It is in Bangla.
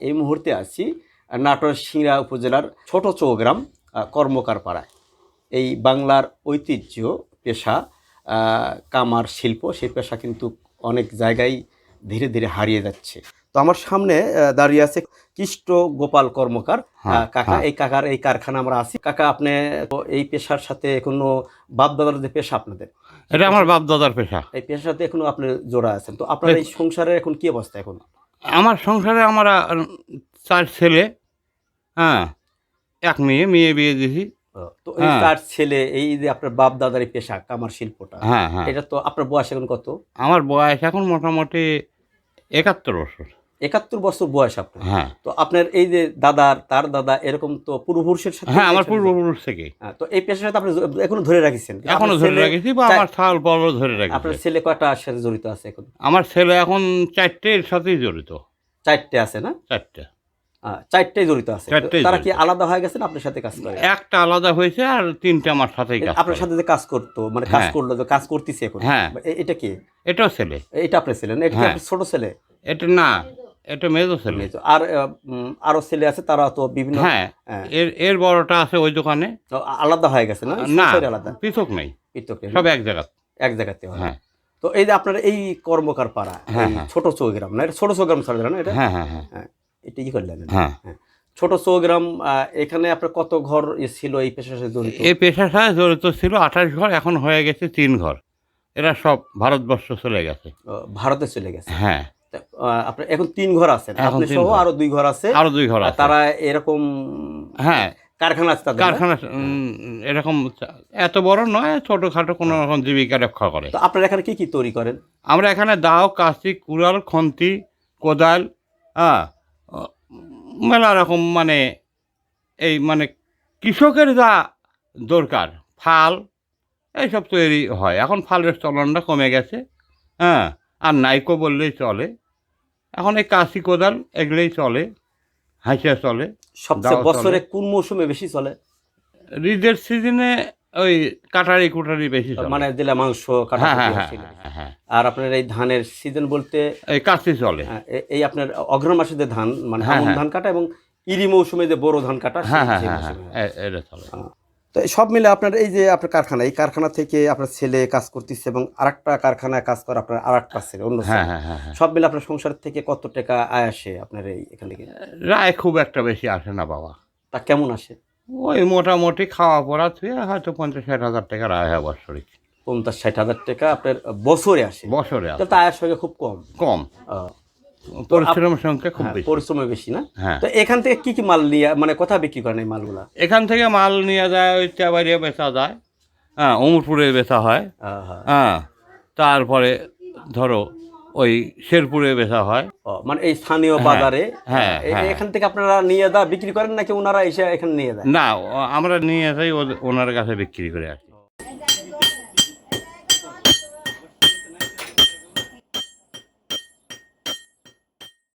এই মুহূর্তে আছি নাটোর সিংড়া উপজেলার ছোট চৌগ্রাম আহ, কর্মকার পাড়ায় এই বাংলার ঐতিহ্য পেশা কামার শিল্প সেই পেশা কিন্তু অনেক জায়গায় ধীরে ধীরে হারিয়ে যাচ্ছে। তো আমার সামনে দাঁড়িয়ে আছে কৃষ্ট গোপাল কর্মকার। হ্যাঁ, কাকা হ্যাঁ। এই কাকার এই কারখানা আমরা আছি। কাকা আপনি এই পেশার সাথে কোনো বাপদাদার যে পেশা আপনাদের? এটা আমার বাপ দাদার পেশা। এই পেশার সাথে এখনও আপনি জোড়া আছেন। তো আপনার এই সংসারের এখন কি অবস্থা এখন? আমার সংসারে আমার চার ছেলে হ্যাঁ এক মেয়ে মেয়ে বিয়ে দিয়েছি। তো এই চার ছেলে এই যে আপনার বাপ দাদার এই পেশা কামার শিল্পটা হ্যাঁ হ্যাঁ। এটা তো আপনার বয়স এখন কত? আমার বয়স এখন মোটামুটি একাত্তর বছর। একাত্তর বছর বয়স আপনার। হ্যাঁ। তো আপনার এই যে দাদার তার দাদা এরকম তো পূর্বপুরুষের সাথে হ্যাঁ আমার পূর্বপুরুষ থেকে। হ্যাঁ, তো এই পেশার সাথে আপনি এখনও ধরে রাখিছেন? এখনও ধরে রেখেছি বা আমার ছাল বড় ধরে রাখি আপনার ছেলে কয়টার সাথে জড়িত আছে এখন? আমার ছেলে এখন চারটের সাথেই জড়িত। চারটে আছে না? চারটে। আহ, চারটেই জড়িত আছে। তারা কি আলাদা হয়ে গেছেন আপনার সাথে কাজ করে? একটা আলাদা হয়েছে আর তিনটে আমার সাথে কাজ আপনার সাথে যে কাজ করতো মানে কাজ হ্যাঁ। করল যে কাজ করতেছে এখন। হ্যাঁ। এটা কি? এটাও ছেলে। এটা আপনার ছেলে না? এটা। ছোট ছেলে? এটা না। এটা মেজো ছেলে তো আর আরও ছেলে আছে তারা তো বিভিন্ন হ্যাঁ হ্যাঁ, এর এর বড়টা আছে ওই দোকানে। আলাদা হয়ে গেছে না? না আলাদা? পৃথক নেই। পৃথক সব এক জায়গা এক জায়গাতে হ্যাঁ। তো এই যে আপনার এই কর্মকার পাড়া হ্যাঁ, হ্যাঁ। ছোট চৌগ্রাম না এটা ছোট চৌগ্রাম ছাড়া না এটা? হ্যাঁ হ্যাঁ হ্যাঁ। এটা কি করলেন? হ্যাঁ। ছোট চৌগ্রাম এখানে আপনার কত ঘর ছিল এই পেশার সাথে জড়িত? এই পেশার সাথে জড়িত ছিল আঠাশ ঘর এখন হয়ে গেছে তিন ঘর। এরা সব ভারতবর্ষ চলে গেছে। ভারতে চলে গেছে। হ্যাঁ। আপনার এখন তিন ঘর আছেন আপনি সহ আরও দুই ঘর আছে। আরও দুই ঘর আছে। তারা এরকম হ্যাঁ। কারখানা আছে কারখানা এরকম এত বড় নয় ছোটখাটো কোনো রকম জীবিকা রক্ষা করে। তো আপনারা এখানে কি কি তৈরি করেন? আমরা এখানে দাও কাস্তি কুড়াল খন্তি কোদাল হ্যাঁ মেলা রকম মানে এই মানে কৃষকের যা দরকার ফাল এইসব তৈরি হয়। এখন ফালের চলনটা কমে গেছে হ্যাঁ। আর নাইকো বললেই চলে। এখন এই কাশি কোদাল এগুলোই চলে হাঁসিয়া চলে সবচেয়ে বছরে কোন মৌসুমে বেশি চলে? রিজের সিজনে ওই কাটারি কুটারি বেশি চলে। মানে দিলে মাংস কাটা হ্যাঁ হ্যাঁ হ্যাঁ আর আপনার এই ধানের সিজন বলতে এই কাশি চলে। এই আপনার অগ্রহণ মাসে যে ধান মানে। ধান কাটা এবং ইরি মৌসুমে যে বড় ধান কাটা হ্যাঁ হ্যাঁ হ্যাঁ এটা চলে। তো সব মিলে আপনার এই যে আপনার কারখানা এই কারখানা থেকে আপনার ছেলে কাজ করতেছে এবং আরেকটা কারখানায় কাজ করে আপনার আর একটা ছেলে অন্য হ্যাঁ হ্যাঁ হ্যাঁ সব মিলে আপনার সংসার থেকে কত টাকা আয় আসে আপনার এই এখান থেকে? রায় খুব একটা বেশি আসে না বাবা। তা কেমন আসে? ওই মোটামুটি খাওয়া পড়া থুয়ে হয়তো পঞ্চাশ ষাট হাজার টাকা রায় হয় বৎসরিক। পঞ্চাশ ষাট হাজার টাকা আপনার বছরে আসে। বছরে আসে। তাহলে আয়ের সঙ্গে খুব কম। কম। পরিশ্রমের সংখ্যা খুব হ্যাঁ, বেশি। পরিশ্রমে বেশি না? হ্যাঁ। তো এখান থেকে কি কি মাল নিয়ে মানে কোথায় বিক্রি করেন এই মালগুলা? এখান থেকে মাল নিয়ে যায় ওই চাবাড়িয়া বেচা যায়। হ্যাঁ উমরপুরে বেচা হয়। হ্যাঁ। তারপরে ধরো ওই শেরপুরে বেচা হয়। মানে এই স্থানীয় হ্যাঁ, বাজারে? হ্যাঁ, হ্যাঁ। এখান থেকে আপনারা নিয়ে দা বিক্রি করেন নাকি ওনারা এসে এখানে নিয়ে যায়? না আমরা নিয়ে যাই ওনার কাছে বিক্রি করে আসি।